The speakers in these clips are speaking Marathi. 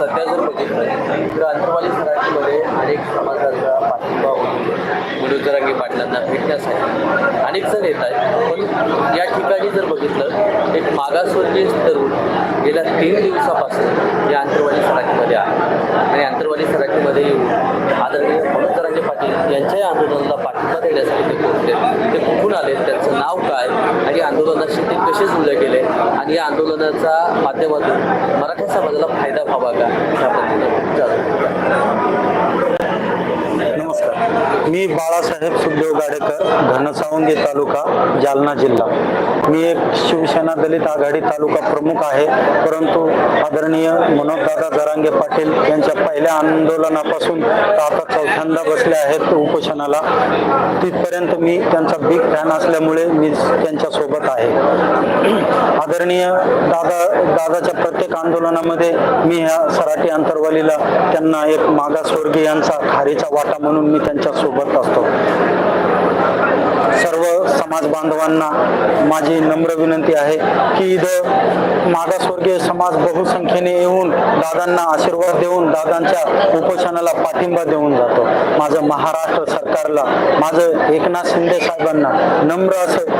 सध्या जर बघितलं तर अंतरवाली सराठीमध्ये अनेक समाजाचा पाठिंबा होतो. मनोजरांगी पाटलांना भेटण्यासाठी अनेक जण येत आहेत. पण या ठिकाणी जर बघितलं एक मागासवर्गीय तरुण गेल्या तीन दिवसापासून या अंतरवाली सराठीमध्ये आहे. आणि अंतरवाली सराठीमध्ये येऊन आदरणीय मनोजरांगे पाटील यांच्या या आंदोलनाला पाठिंबा देण्यासाठी ते पोहोचले ते कुठून आले त्यांचं नाव काय आणि आंदोलनाशी ते कसे जुळले गेले आणि या आंदोलनाचा माध्यमातून मराठा समाजाला फायदा व्हावा का? या पद्धतीने मी बाळासाहेब सुखदेव गाडेकर घनसावंगी तालुका जालना जिल्हा. मी एक शिवसेना दलित आघाडी तालुका प्रमुख आहे परंतु आदरणीय मनोजदादा जरांगे पाटील यांच्या पहिल्या आंदोलनापासून आता चौथ्यांदा बसले आहेत उपोषणाला तिथपर्यंत मी त्यांचा बिग फॅन असल्यामुळे मी त्यांच्यासोबत आहे. आदरणीय दादा दादाच्या प्रत्येक आंदोलनामध्ये मी ह्या सराटी अंतरवालीला त्यांना एक मागासवर्गीयांचा खारीचा वाटा म्हणून मी त्यांच्यासोबत असतो. सर्व समाज बांधवांना माझी नम्र विनंती आहे की इथं मागासवर्गीय समाज बहुसंख्येने येऊन दादांना आशीर्वाद देऊन दादांच्या उपोषणाला पाठिंबा देऊन जातो. माझं महाराष्ट्र सरकारला माझं एकनाथ शिंदे साहेबांना नम्र असं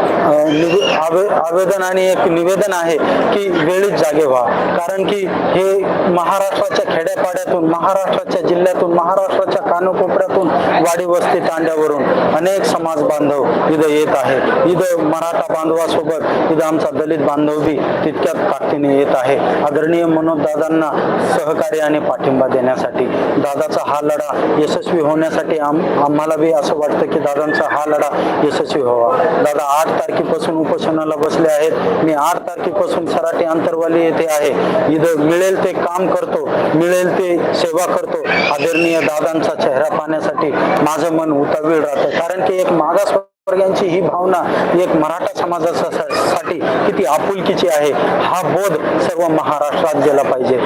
आवे- आवेदन आणि एक निवेदन आहे की वेळीच जागे व्हा. कारण की हे महाराष्ट्राच्या खेड्यापाड्यातून महाराष्ट्राच्या जिल्ह्यातून महाराष्ट्राच्या कानकोपऱ्यातून वाडी वस्ती तांड्यावरून अनेक समाज बांधव इथं येत आहे. इथं मराठा बांधवासोबत इथं आमचा दलित बांधवबी तितक्याच ताकदीने येत आहे. आदरणीय मनोज दादांना सहकार्य आणि पाठिंबा देण्यासाठी. दादाचा हा लढा यशस्वी होण्यासाठी आम आम्हाला बी असं वाटतं की दादांचा हा लढा यशस्वी व्हावा. दादा आठ तारखेपासून उपोषणाला बसले आहेत. मी आठ तारखेपासून सराटी अंतरवाली येथे आहे. इथं मिळेल ते काम करतो मिळेल ते सेवा करतो. आदरणीय दादांचा चेहरा पाहण्यासाठी माझं मन उतावीळ राहतं. कारण की एक मागास वर्गांची ही भावना एक मराठा समाजासाठी किती आपुलकीची आहे हा बोध सर्व महाराष्ट्रात गेला पाहिजे.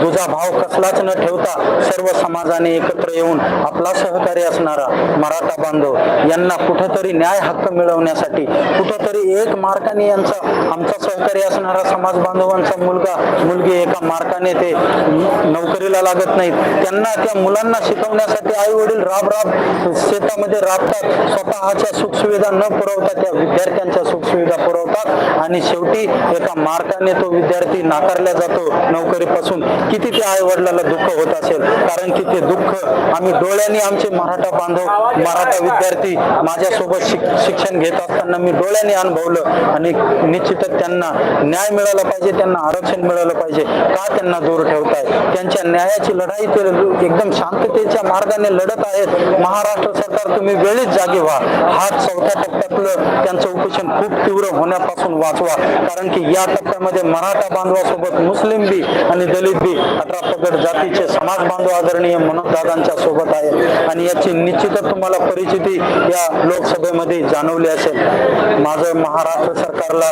दुजा भाव कसलाच न ठेवता सर्व समाजाने एकत्र येऊन आपला सहकारी असणारा मराठा बांधव यांना कुठंतरी न्याय हक्क मिळवण्यासाठी कुठंतरी एक मार्काने यांचा आमचा सहकारी असणारा समाज बांधवांचा मुलगा मुलगी एका मार्काने ते नोकरीला लागत नाहीत. त्यांना त्या मुलांना शिकवण्यासाठी आई वडील राब राब शेतामध्ये राबतात स्वतःच्या सुखसुविधा न पुरवता त्या विद्यार्थ्यांच्या सुखसुविधा पुरवतात. आणि शेवटी एका मार्काने तो विद्यार्थी नाकारला जातो नोकरीपासून. किती त्या आई वडिलाला दुःख होत असेल? कारण की ते दुःख आम्ही डोळ्यांनी आमचे मराठा बांधव मराठा विद्यार्थी माझ्यासोबत शिक शिक्षण घेत असताना मी डोळ्यांनी अनुभवलं. आणि निश्चितच त्यांना न्याय मिळाला पाहिजे त्यांना आरक्षण मिळालं पाहिजे. का त्यांना दूर ठेवताय? त्यांच्या न्यायाची लढाई ते एकदम शांततेच्या मार्गाने लढत आहेत. महाराष्ट्र सरकार तुम्ही वेळीच जागी व्हा. हाच चौथ्या टप्प्यातलं त्यांचं उपोषण खूप तीव्र होण्यापासून वाचवा. कारण की या टप्प्यामध्ये मराठा बांधवासोबत मुस्लिम बी आणि दलित बी अठरा पगड जातीचे समाज बांधव आदरणीय मनोज दादांच्या सोबत आहे. आणि याची निश्चितच तुम्हाला परिस्थिती या लोकसभेमध्ये जाणवली असेल. माझं महाराष्ट्र सरकारला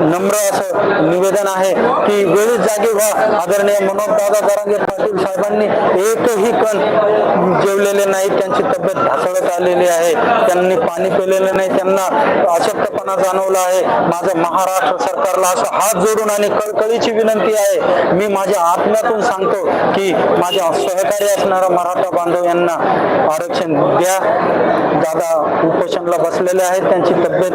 नम्र असं निवेदन आहे की वेळीच जागी व्हा. आदरणीय मनोज दादा जरांगे पाटील साहेबांनी एकही कण जेवलेले नाहीत. त्यांची तब्येत ढासळत आलेली आहे. त्यांनी पाणी पिलेलं नाही त्यांना अशक्तपणा जाणवला आहे. माझं महाराष्ट्र सरकारला असं हात जोडून आणि कळकळीची विनंती आहे. मी माझ्या आत्म्यातून सांगतो की माझ्या सहकारी असणारा मराठा बांधव यांना आरक्षण द्या. दादा उपोषणला बसलेले आहेत त्यांची तब्येत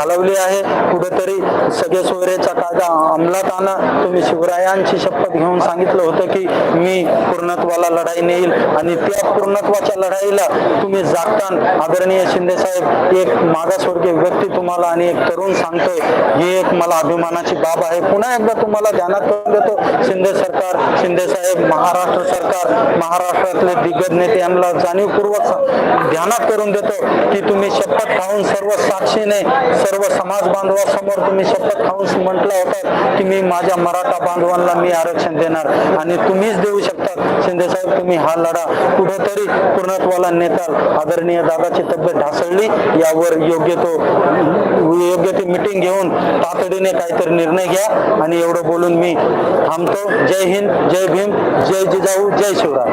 हलवली आहे. कुठेतरी सगळे सोयरेचा कायदा अंमलात आणा. तुम्ही शिवरायांची शपथ घेऊन सांगितलं होतं की मी पूर्णत्वाला लढाई नेईल आणि त्या पूर्णत्वाच्या लढाईला तुम्ही जागतान आदरणीय शिंदे साहेब एक मागासवर्गीय व्यक्ती तुम्हाला आणि एक तरुण सांगतोय ही एक मला अभिमानाची बाब आहे. पुन्हा एकदा तुम्हाला ध्यानात करून देतो शिंदे सरकार शिंदे साहेब महाराष्ट्र सरकार महाराष्ट्रातले दिग्गज नेते यांना जाणीवपूर्वक ध्यानात करून देतो की तुम्ही शपथ खाऊन सर्व साक्षीने सर्व समाज बांधवासमोर तुम्ही शपथ खाऊन म्हटलं होतं की मी माझ्या मराठा बांधवांना मी आरक्षण देणार आणि तुम्हीच देऊ शकता. शिंदे साहेब तुम्ही हा लढा कुठेतरी पूर्णत्वाला नेताल. आदरणीय दादाची तब्येत ढासळली. यावर योग्य तो योग्य ती मिटिंग घेऊन तातडीने काहीतरी निर्णय घ्या आणि एवढं बोलून मी थांबतो. जय हिंद जय भीम जय जिजाऊ जय शिवराय.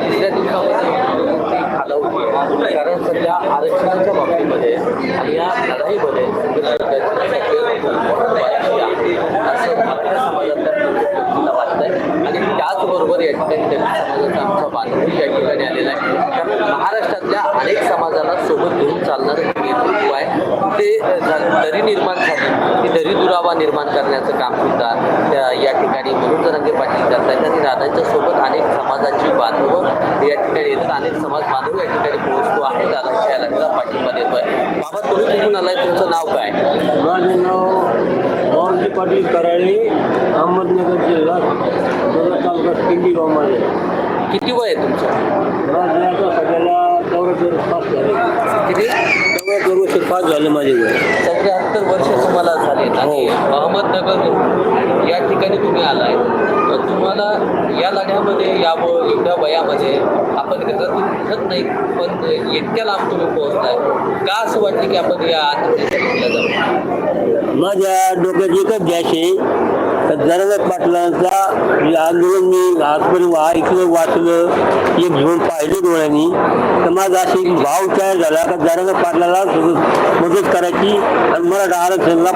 तिसऱ्या दिवसामध्ये दादांची कारण सध्या आरक्षणाच्या बाबतीमध्ये आणि या लढाईमध्ये असं मराठा समाजातल्या वाटतंय आणि त्याचबरोबर या ठिकाणी समाजाचा आमचा बांधवही या ठिकाणी आलेला आहे. कारण महाराष्ट्रातल्या अनेक समाजाला सोबत घेऊन चालणारं नेतृत्व आहे. ते अ, दरी निर्माण दरी दुरावा निर्माण करण्याचं काम सुद्धा त्या या ठिकाणी मनोज जरांगे पाटील करतायत. आणि दादांच्या सोबत अनेक समाजाची बांधव या ठिकाणी येतात. अनेक समाज बांधव या ठिकाणी पोहोचतो आहे. दादांच्या या लग्नाला पाठिंबा देतोय बाबा तुम्ही कुठून आलाय? तुमचं नाव काय? माझं नाव मारुती पाटील कराळे अहमदनगर जिल्हा तालुका पिंडी गावमध्ये किती वय आहे तुमचं? सगळ्याला किती? वर्ष पास झाले माझे चौऱ्याहत्तर वर्ष तुम्हाला झाले. आणि अहमदनगर या ठिकाणी तुम्ही आलाय. तुम्हाला या लढ्यामध्ये यावं एवढ्या वयामध्ये आपण घरातून उठत नाही पण इतक्या लांब तुम्ही पोहोचलाय का असं वाटलं की आपण या जाऊ? माझ्या डोक्यात एकच गॅस आहे. तर पाटलांचा जे आंदोलन मी आजपर्यंत ऐकलं वाचलं एक घेऊन पाहिलं डोळ्यांनी. तर माझा अशी भाव तयार झाला का जरांगे पाटलाला सगळं मदत करायची आणि मराठा आरक्षणाला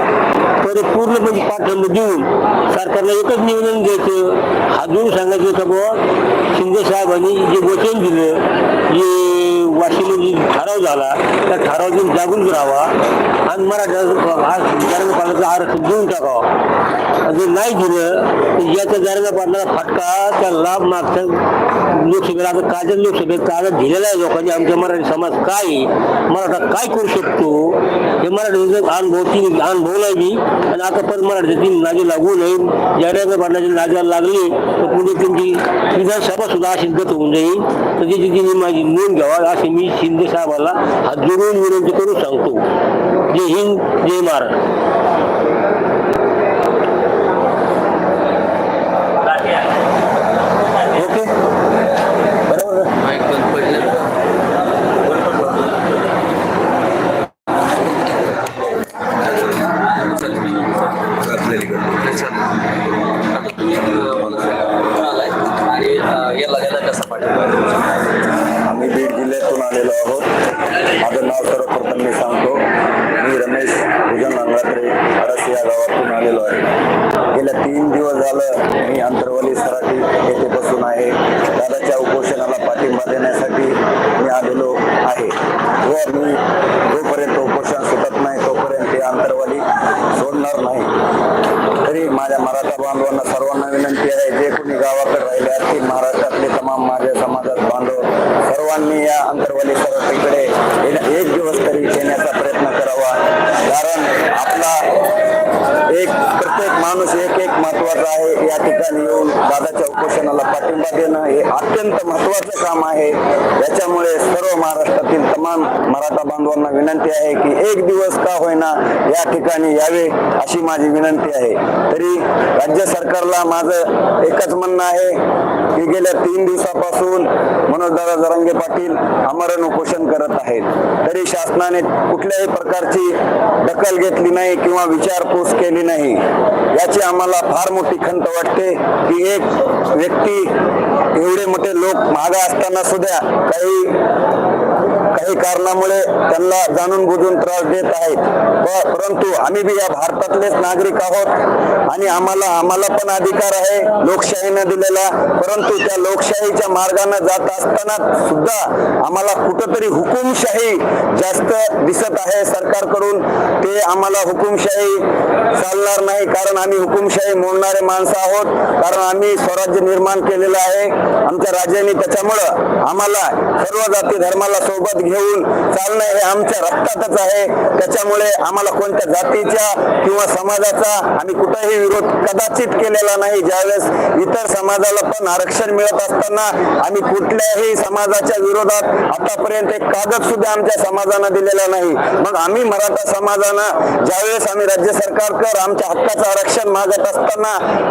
परिपूर्ण म्हणजे पाठिंबा देऊन सरकारला एकच निवेदन द्यायचं. हा जोडून सांगायचं होतं बुवा शिंदे साहेबांनी जे वचन दिलं जे वाशिम ठराव झाला त्या ठरावातून जागून राहावा आणि मराठा पाटलाचं आरक्षण देऊन टाकावा. जर नाही दिलं याच्या याचा जरांगे फटका त्या लाभ मागच्या लोकसभेला आता कालच्या लोकसभेत कागद दिलेला आहे लोकांनी. आमच्या मराठी समाज काय आहे, मराठा काय करू शकतो? हे मराठी अनुभव ती अनुभवलाय मी. आणि आता पण मराठीची नाजे लागू नये. जरांगे पाटलाची नादी लागली तर पुढे त्यांची विधानसभा सुद्धा अशी होऊन जाईल. तर त्याची तिने माझी नोंद घ्यावा असे मी शिंदे साहेबाला हात जोडून विनंती करून सांगतो. जय हिंद जय महाराष्ट्र ओके बरोबर माईक बंद पडलं आता तुम्ही अ, मला सांगा, कुठून आलाय आणि अ, या लढ्याला कसा पाठिंबा आहे तुमचा? आम्ही बीड जिल्ह्यातून आलेलो आहोत माझं नाव सर्वप्रथम मी सांगतो मी रमेश भुजन लांगरात्रे या गावातून आलेलो आहे. गेल्या तीन दिवस झालं मी अंतरवली सराठी येथे बसून आहे. दादाच्या उपोषणाला पाठिंबा देण्यासाठी मी आलेलो आहे. व मी जोपर्यंत उपोषण सुटत नाही तोपर्यंत ते अंतरवाली सोडणार नाही. तरी माझ्या मराठा बांधवांना सर्वांना विनंती आहे जे कोणी गावाकडे राहिले असतील महाराष्ट्रातले तमाम माझ्या समाजात बांधव सर्वांनी या अंतरवाली सराठीकडे एक दिवस तरी येण्याचा प्रयत्न करावा. कारण आपला एक प्रत्येक माणूस एक एक महत्त्वाचा आहे. या ठिकाणी येऊन दादाच्या उपोषणाला पाठिंबा देणं हे अत्यंत महत्वाचं काम आहे. याच्यामुळे सर्व महाराष्ट्रातील तमाम मराठा बांधवांना विनंती आहे की एक दिवस का होईना या ठिकाणी यावे अशी माझी विनंती आहे. तरी राज्य सरकारला माझं एकच म्हणणं आहे की गेल्या तीन दिवसापासून मनोजदादा जरांगे पाटील आमरण उपोषण करत आहेत. तरी शासनाने कुठल्याही प्रकारची दखल घेतली नाही किंवा विचारपूस केली नाही. याची आम्हाला फार मोठी खंत वाटते की एक व्यक्ती एवढे मोठे लोक महागा असताना सुद्धा काही काही कारणामुळे त्यांना जाणून बुजून त्रास देत आहेत. परंतु आम्ही बी या भारतातलेच नागरिक आहोत आणि आम्हाला आम्हाला पण अधिकार आहे लोकशाहीनं दिलेला. परंतु त्या लोकशाहीच्या मार्गाने जात असताना सुद्धा आम्हाला कुठंतरी हुकुमशाही जास्त दिसत आहे सरकारकडून. ते आम्हाला हुकुमशाही चालणार नाही कारण आम्ही हुकुमशाही मोडणारे माणसं आहोत. कारण आम्ही स्वराज्य निर्माण केलेलं आहे. आमच्या राज्याने त्याच्यामुळं आम्हाला सर्व जाती धर्माला सोबत घेऊन चालणं हे आमच्या रक्तातच आहे. त्याच्यामुळे आम्हाला कोणत्या जातीच्या किंवा समाजाचा आम्ही कुठेही विरोध कदाचित केलेला नाही. ज्यावेळेस इतर समाजाला पण आरक्षण मिळत असताना आम्ही कुठल्याही समाजाच्या विरोधात आतापर्यंत एक कागद सुद्धा आमच्या समाजानं दिलेला नाही. मग आम्ही मराठा समाजानं ज्यावेळेस आम्ही राज्य सरकारकर आमच्या हक्काचं आरक्षण मागत असताना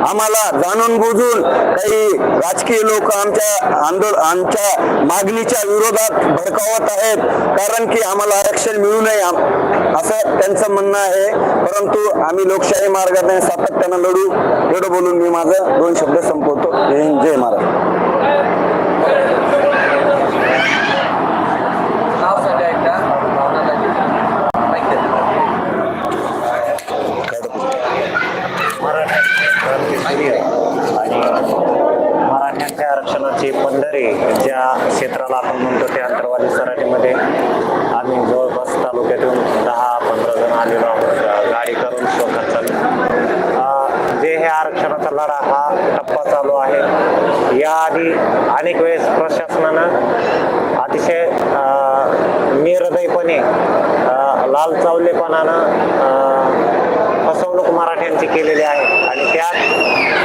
आम्हाला जाणून बुजून काही राजकीय लोक आमच्या आंदोलन आमच्या मागणीच्या विरोधात भडकावत आहेत कारण की आम्हाला आरक्षण मिळू नये असं त्यांचं म्हणणं आहे. परंतु आम्ही लोकशाही मार्गाने सातत्यानं लढू. एवढं बोलून मी माझं दोन शब्द संपवतो. जय हिंद जय महाराज नाव सांगा एकदा भावना दाजी. माहिती आहे. आणि मराठ्यांच्या आरक्षणाची पंढरी ज्या अंतराला आपण म्हणतो त्या अंतरवाली सराटीमध्ये आम्ही जवळपास तालुक्यातून दहा पंधरा जण आलेलो आहोत. गाडी करून स्वतः अं, जे हे आरक्षणाचा लढा हा टप्पा चालू आहे याआधी अनेक वेळेस प्रशासनानं अतिशय निर्दयपणे लाल चावलेपणानं फसवणूक मराठ्यांची केलेली आहे. आणि त्यात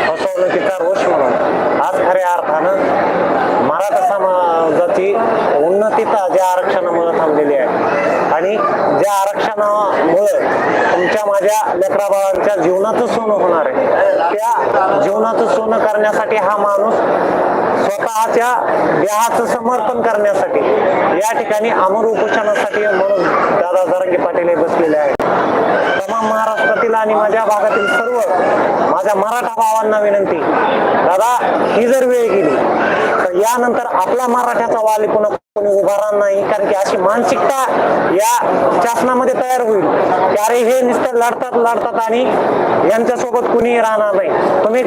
फसवणुकीचा रोष म्हणून आज खरे अर्थानं मराठा समाजाची उन्नतीता ज्या आरक्षणामुळे थांबलेली आहे आणि ज्या तुमच्या माझ्या लेकरा जीवनाचं सोनं होणार आहे. त्या जीवनाचं सोनं करण्यासाठी हा माणूस स्वतःच्या देहाचं समर्पण करण्यासाठी या ठिकाणी अमर उपोषणासाठी म्हणून दादा जरांगे पाटील हे बसलेले आहेत. तमाम भागातील आणि माझ्या भागातील सर्व माझ्या मराठा भावांना विनंती दादा ही जर वेळ गेली तर यानंतर आपला मराठ्याचा वाली पुन्हा कोणी उभारणार नाही कारण की अशी मानसिकता या शासनामध्ये तयार होईल. की अरे हे नुसतं लढतात लढतात आणि यांच्यासोबत कुणीही राहणार नाही. तुम्ही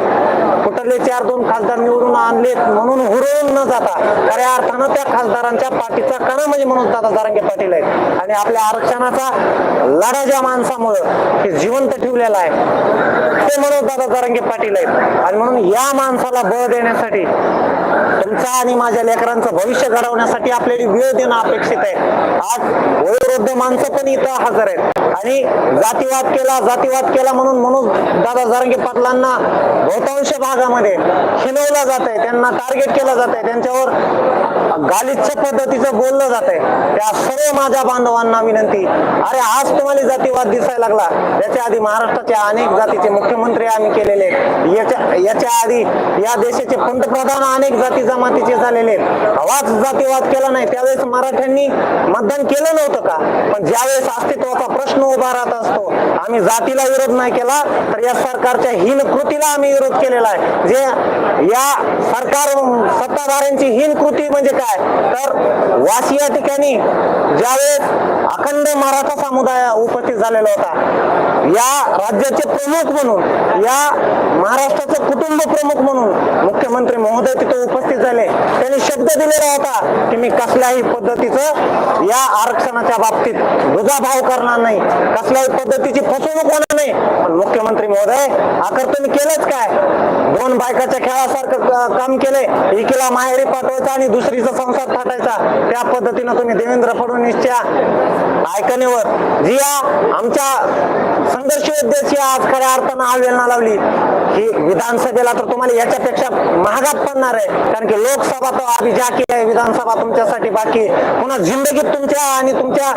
कुठले चार दोन खासदार निवडून आणलेत म्हणून हुरळून न जाता खऱ्या अर्थानं त्या खासदारांच्या पाठीचा कणा म्हणजे म्हणून दादा जारंगे पाटील आहेत. आणि आपल्या आरक्षणाचा लढा ज्या माणसामुळं हे जिवंत ठेवलेला आहे ते म्हणून दादा जारंगे पाटील आहेत. आणि म्हणून या माणसाला बळ देण्यासाठी तुमचा आणि माझ्या लेकरांचं भविष्य घडवण्यासाठी आपल्याला वेळ देणं अपेक्षित आहे. आज वयोवृद्ध माणसं पण इथं हजर आहेत. आणि जातीवाद केला जातीवाद केला म्हणून म्हणून दादा जारंगे पाटलांना बहुतांश भागामध्ये हिनवलं जात आहे त्यांना टार्गेट केलं जात आहे त्यांच्यावर गालिच्छ पद्धतीचं बोललं जात आहे त्या सर्व माझ्या बांधवांना विनंती. अरे आज तुम्हाला जातीवाद दिसायला लागला. याच्या आधी महाराष्ट्राच्या अनेक जातीचे मुख्यमंत्री आम्ही केलेले आहेत. याच्या याच्या आधी या देशाचे पंतप्रधान अनेक जाती जमातीचे झालेले आहेत. आवाज जातीवाद केला नाही. त्यावेळेस मराठ्यांनी मतदान केलं नव्हतं का? पण ज्यावेळेस अस्तित्वाचा प्रश्न उभा राहत असतो आम्ही जातीला विरोध नाही केला तर या सरकारच्या हीन कृतीला आम्ही विरोध केलेला आहे. जे या सरकार सत्ताधाऱ्यांची हीन कृती म्हणजे काय? काय तर वाशी या ठिकाणी ज्यावेळेस अखंड मराठा समुदाय उपस्थित झालेला होता या राज्याचे प्रमुख म्हणून या महाराष्ट्राचे कुटुंब प्रमुख म्हणून मुख्यमंत्री महोदय तिथे उपस्थित झाले. त्यांनी शब्द दिलेला होता की मी कसल्याही पद्धतीचं या आरक्षणाच्या बाबतीत दुजाभाव करणार नाही. कसल्याही पद्धतीची फसवणूक होणार नाही. मुख्यमंत्री महोदय आकर तुम्ही केलंच काय? दोन बायकाच्या खेळासारखं काम केलंय. एकीला माहेरी पाठवायचा आणि दुसरीचा संसार थाटायचा. त्या पद्धतीनं तुम्ही देवेंद्र फडणवीसच्या ऐकण्यावर जी आमच्या संघर्ष योद्ध्याची आज खऱ्या अर्थानं आवेलना लावली. ही विधानसभेला तर तुम्हाला याच्यापेक्षा महागात पडणार आहे. कारण की लोकसभा तो आधी जाकी आहे विधानसभा तुमच्यासाठी बाकी पुन्हा जिंदगीत तुमच्या आणि तुमच्या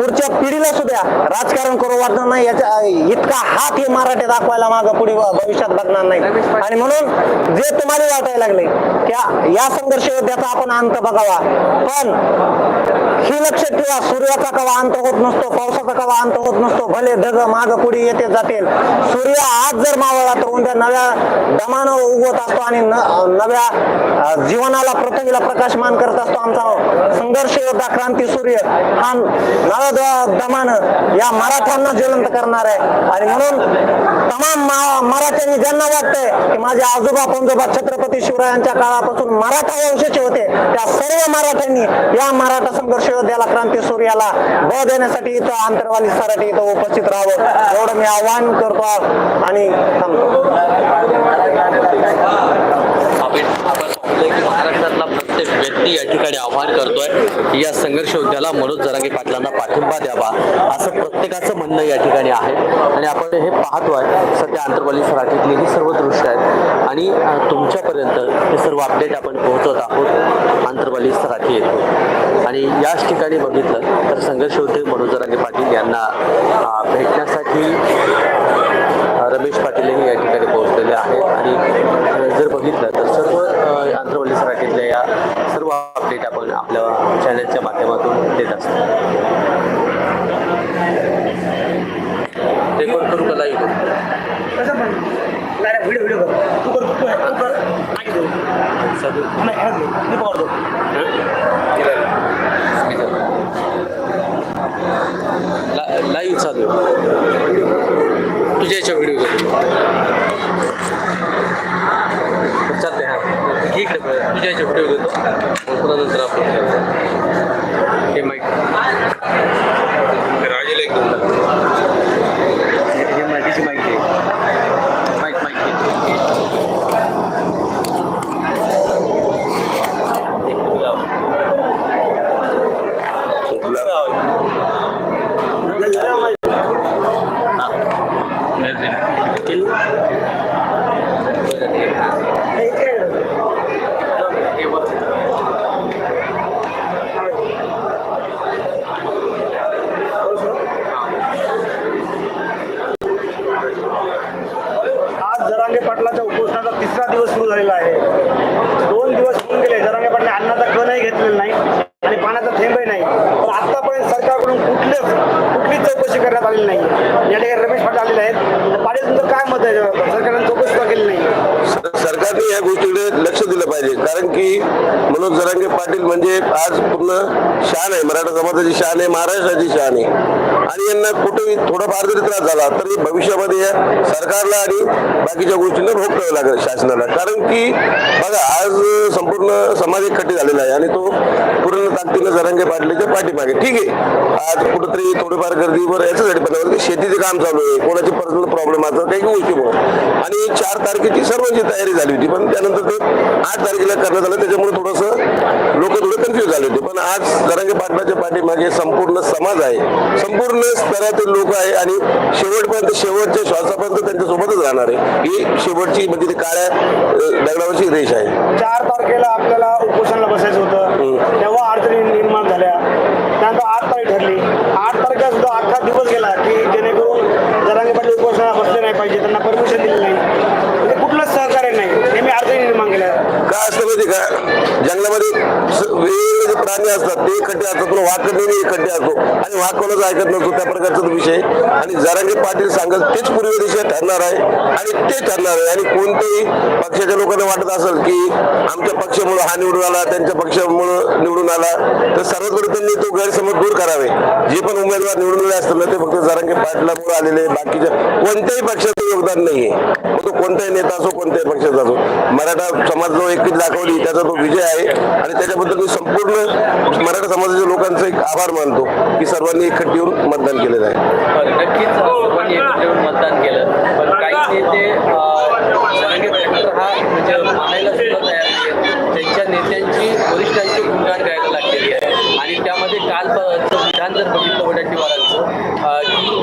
पुढच्या पिढीला सुद्धा राजकारण करू वाटणार नाही. याच्या इतका हात हे मराठी दाखवायला मागं पुढे भविष्यात बघणार नाही. आणि म्हणून जे तुम्हाला वाटायला लागले की या- संघर्ष योद्ध्याचा आपण अंत बघावा. पण ही लक्षात ठेवा सूर्याचा कवा अंत होत नसतो पावसाचा कवा अंत होत नसतो. भले दग माग पुढे येते जातील. सूर्य आज जर मावळला तर उद्या नव्या दमानं उगवत असतो आणि नव्या जीवनाला पृथ्वीला प्रकाशमान करत असतो आमचा संघर्ष योद्धा क्रांती सूर्य. हा नव्या दमानं या मराठ्यांना ज्वलंत करणार आहे. आणि म्हणून तमाम मराठ्यांनी ज्यांना वाटतंय की माझे आजोबा पंजोबा छत्रपती शिवरायांच्या काळापासून मराठा वंशाचे होते त्या सर्व मराठ्यांनी या मराठा संघर्ष योद्ध्याला क्रांती सूर्याला बळ देण्यासाठी इथं आंतरवाली सराठी इथं उपस्थित राहावं. एवढं मी आवाहन करतो. आणि थांबतो. की महाराष्ट्रातला प्रत्येक व्यक्ती या ठिकाणी आव्हान करतोय. की या संघर्ष योद्ध्याला मनोज जरांगे पाटलांना पाठिंबा द्यावा असं प्रत्येकाचं म्हणणं या ठिकाणी आहे. आणि आपण हे पाहतोय सध्या आंतरवाली सराठीतली ही सर्व दृश्य आहेत. आणि तुमच्यापर्यंत हे सर्व अपडेट आपण पोहोचत आहोत आंतरवाली सराठी येतो आणि याच ठिकाणी बघितलं तर संघर्ष योद्धे मनोज जरांगे पाटील यांना भेटण्यासाठी रमेश पाटील हे या ठिकाणी पोहोचलेले आहेत. आणि जर बघितलं तर सर्व आंध्रवली सराठीतल्या या सर्व अपडेट आपण आपल्या चॅनलच्या माध्यमातून देत असतो. रेकॉर्ड करू का लाईव्ह करू लाईव्ह चालू आहे. तुझ्या याच्या व्हिडिओ घेतो चालते हां ठीक आहे बरं. तुझ्या याच्या व्हिडिओ घेतो पुन्हा नंतर आपण हे माहीत राजेला एक दोन हे माहितीची माहिती आहे माईक माईक आज जरांगे पाटलाच्या उपोषणाचा तिसरा दिवस सुरू झालेला आहे दोन दिवस होऊन गेले जरांगे पाटले अन्नाचा कणही घेतलेला नाही आणि पाण्याचा थेंबही नाही पण आतापर्यंत सरकारकडून कुठलेच कुठलीच चौकशी करण्यात आलेली नाही या ठिकाणी रमेश पाटील आलेले आहेत तर पाटील तुमचं काय मत आहे याच्यावर? सरकारने चौकशी सुद्धा केली नाही सर- सरकारने या गोष्टीकडे लक्ष दिलं पाहिजे. कारण की मनोज जरांगे पाटील म्हणजे आज पूर्ण शान आहे मराठा समाजाची शान आहे महाराष्ट्राची शान आहे आणि यांना कुठे थोडाफार जरी त्रास झाला तरी भविष्यामध्ये सरकारला आणि बाकीच्या गोष्टींना भोगतावं लागेल शासनाला. कारण की बघा आज संपूर्ण समाज एकखट्टी झालेला आहे आणि तो पूर्ण ताकदीनं जरांगे पाटलेच्या पाठीमागे. ठीक आहे. आज कुठेतरी थोडीफार गर्दीवर याच्यासाठी पण शेतीचे काम चालू आहे. कोणाची पर्सनल प्रॉब्लेम असं काही गोष्टीमुळे आणि चार तारखेची सर्वांची तयारी झाली होती पण त्यानंतर ते आठ तारखेला करण्यात आलं त्याच्यामुळे थोडंसं लोक थोडं कन्फ्युज झाले होते. पण आज जरांगे पाटलाच्या पाठीमागे संपूर्ण समाज आहे. संपूर्ण स्तरातील लोक आहे आणि शेवटपर्यंत शेवटच्या श्वासापर्यंत त्यांच्या सोबतच राहणार आहे. ही शेवटची म्हणजे ती काळ्या दगडावरची रेष आहे. चार तारखेला आपल्याला उपोषणाला बसायचं होतं. तेव्हा अडचणी निर्माण झाल्या. त्यानंतर आठ तारीख ठरली. आठ तारखेला सुद्धा अख्खा दिवस गेला की जेणेकरून जरांगे पाटील उपोषणाला बसले नाही पाहिजे त्यांना परमिशन दिली नाही. म्हणजे कुठलंच सहकार्य नाही. नेहमी अडचणी निर्माण केल्या. का असतं माहिती का? जंगलामध्ये वेगवेगळे प्राणी असतात ते खड्डे असतात पण वाघ नेहमी खड्डे असतो आणि वाघ ऐकत नसतो त्या प्रकारचा तो विषय. आणि जरांगे पाटील सांगत तेच पूर्व दिशा ठरणार आहे आणि ते ठरणार आहे. आणि कोणत्याही पक्षाच्या लोकांना वाटत असेल की आमच्या पक्षामुळं हा निवडून आला त्यांच्या पक्षामुळं निवडून आला तर सर्वत्र त्यांनी तो गैरसमज दूर करावे. जे पण उमेदवार निवडून आले असतात ना ते फक्त जरांगे पाटलामुळे आलेले बाकीच्या कोणत्याही पक्षाचं योगदान नाहीये. तो कोणताही नेता असो कोणत्याही पक्षाचा असो. मराठा समाज जो एकच दाखवली त्याचा तो विजय आहे. आणि त्याच्याबद्दल मी संपूर्ण मराठा समाजाच्या लोकांचा एक आभार मानतो की सर्वांनी एकखट्टी येऊन मतदान केलेलं आहे. नक्कीच सर्वांनी एकत्र येऊन मतदान केलं. पण काही नेते हा म्हणजे मानायला सुद्धा तयार नाही. त्यांच्या नेत्यांची वरिष्ठांची गुणगान करायला लागलेली आहे. आणि त्यामध्ये काल प- जर बघितलं वडट्टीवारांचं अं, की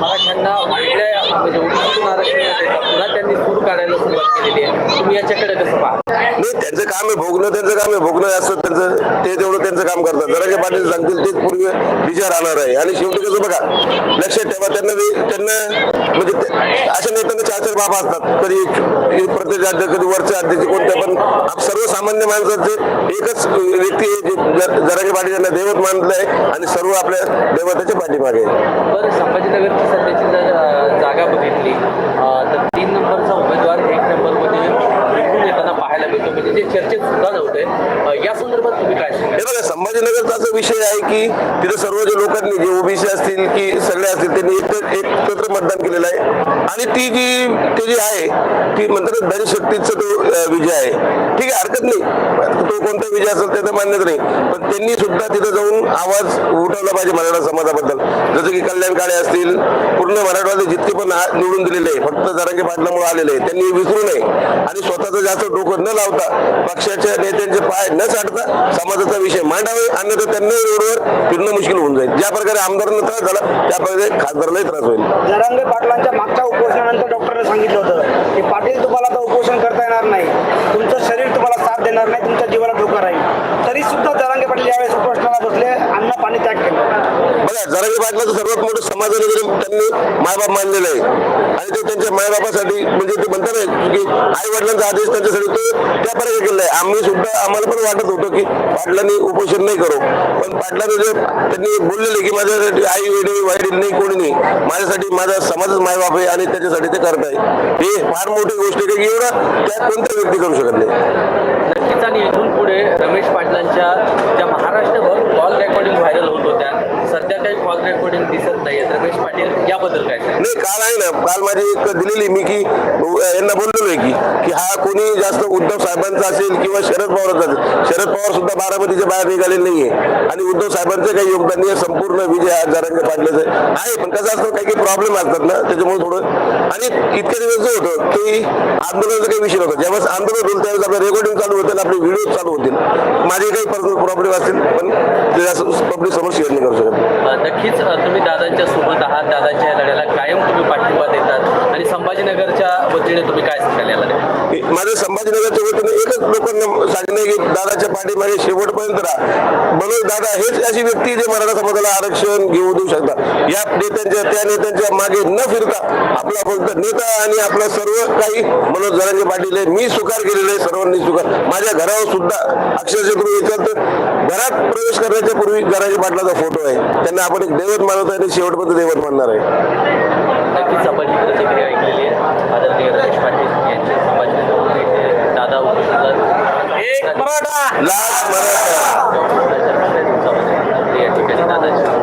मराठ्यांना वेगळ्या म्हणजे ओबीसीतून आरक्षण पुन्हा त्यांनी सूर काढायला सुरुवात केलेली आहे. तुम्ही याच्याकडे कसं पाहा नाही त्यांचं काम आहे भोगणं त्यांचं काम आहे भोगणं असं त्यांचं ते तेवढं त्यांचं काम करतात. जरांगे पाटील सांगतील तेच पूर्वी विचार राहणार आहे. आणि शेवटी कसं बघा लक्षात ठेवा त्यांना त्यांना म्हणजे अशा नेत्यांना चार चार बाबा असतात. कधी प्रत्येक अध्यक्ष कधी वरचे अध्यक्ष कोणत्या पण. सर्वसामान्य माणसाचे एकच व्यक्ती आहे जे जरांगे पाटील यांना दैवत मानलं आहे आणि सर्व आपल्या आपल्या दैवताच्या पाठीमागे. बरं संभाजीनगरची सध्याची जर जागा बघितली तर तीन नंबरचा उमेदवार एक नंबरमध्ये निवडून येताना पाहायला मिळतो. म्हणजे ते चर्चेत सुद्धा नव्हते. या संदर्भात तुम्ही काय हे बघा संभाजीनगरचा असा विषय आहे की तिथे सर्व जे लोकांनी जे ओबीसी असतील की सगळे असतील त्यांनी एक एकत्र मतदान केलेलं आहे. आणि ती जी ते जी आहे ती म्हणतात धनशक्तीचा तो विजय आहे. ठीक आहे हरकत नाही. तो कोणता विजय असेल त्याचं मान्यच नाही. पण त्यांनी सुद्धा तिथं जाऊन आवाज उठवला पाहिजे मराठा समाजाबद्दल. जसं की कल्याण काळे असतील पूर्ण मराठवाडे जितके पण निवडून दिलेले आहे फक्त जरांगे पाटलामुळे आलेले त्यांनी विसरू नये. आणि स्वतःचं पक्षाचं डोकं न लावता पक्षाच्या नेत्यांचे पाय न साठता समाजाचा विषय मांडावे अन्यथा त्यांना रोडवर फिरणं मुश्किल होऊन जाईल. ज्या प्रकारे आमदारांना त्रास झाला त्या प्रकारे खासदारालाही त्रास होईल. जरांगे पाटलांच्या मागच्या उपोषणानंतर डॉक्टरने सांगितलं होतं की पाटील तुम्हाला आता उपोषण करता येणार नाही. तुमचं शरीर तुम्हाला साथ देणार नाही तुमच्या जीवाला धोका राहील. तरी सुद्धा जरांगे पाटील यावेळेस उपोषणाला बसले अन्न पाणी आणि त्याग केला. बघा जरांगे पाटलाचं सर्वात मोठं समाजाने जरी त्यांनी मायबाप मानलेलं आहे. आणि ते त्यांच्या मायबापासाठी म्हणजे ते म्हणतात की आई वडिलांचा आदेश त्यांच्यासाठी तो त्या पर्याय केलेला आहे. आम्ही सुद्धा आम्हाला पण वाटत होतं की पाटलांनी उपोषण नाही करू. पण पाटलांनी जे त्यांनी बोललेले की माझ्यासाठी आई वडील वडील नाही कोणी नाही. माझ्यासाठी माझा समाजच मायबाप आहे आणि त्याच्यासाठी ते करताय हे फार मोठी गोष्ट आहे की एवढं त्या कोणत्या व्यक्ती करू शकत नाही. नक्कीच आणि इथून पुढे रमेश पाटलांच्या ज्या महाराष्ट्रभर कॉल रेकॉर्डिंग व्हायरल होत होत्या सध्या काही कॉल रेकॉर्डिंग दिसत नाहीयेत रमेश पाटील याबद्दल काय? नाही काल आहे ना काल माझी एक दिलेली मी की यांना बोललेलो आहे की की हा कोणी जास्त उद्धव साहेबांचा असेल किंवा शरद पवारांचा असेल. शरद पवार सुद्धा बारामतीच्या बाहेर निघाले नाहीये. आणि उद्धव साहेबांचं काही योगदान नाही. संपूर्ण विजय आज जरांगे पाटलाचं आहे. पण कसं असतं काही काही प्रॉब्लेम असतात ना त्याच्यामुळे थोडं. आणि इतके दिवस जो होतं की आंदोलनाचा काही विषय नव्हता. ज्यावेळेस आंदोलन होईल त्यावेळेस आपलं रेकॉर्डिंग चालू होतील आपले व्हिडिओ चालू होतील. माझे काही पर्सनल प्रॉब्लेम असतील पण ते पब्लिक समोर शेअर नाही करू शकत नक्कीच तुम्ही दादांच्या सोबत आहात. दादाच्या या लढ्याला कायम तुम्ही पाठिंबा देतात. आणि संभाजीनगरच्या वतीने तुम्ही काय सांगाल या माझं संभाजीनगरच्या वतीने एकच लोकांना सांगणे की दादाच्या पाठीमागे शेवटपर्यंत राहा. म्हणून दादा हेच अशी व्यक्ती जे मराठा समाजाला आरक्षण घेऊ देऊ शकतात. या नेत्यांच्या त्या नेत्यांच्या मागे न फिरता आपला फक्त नेता आणि आपला सर्व काही मनोज जरांगे पाटील आहे मी स्वीकार केलेला आहे सर्वांनी स्वीकार. माझ्या घरावर सुद्धा अक्षरशः तुम्ही विचार तर घरात प्रवेश करण्याच्या पूर्वी जरांगे पाटलाचा फोटो आहे. त्यांना आपण एक दैवत मानत आहे आणि शेवटपर्यंत दैवत करणार आहे? नक्कीच आपण प्रतिक्रिया ऐकलेली आहे. यांचे दादा मराठा! या ठिकाणी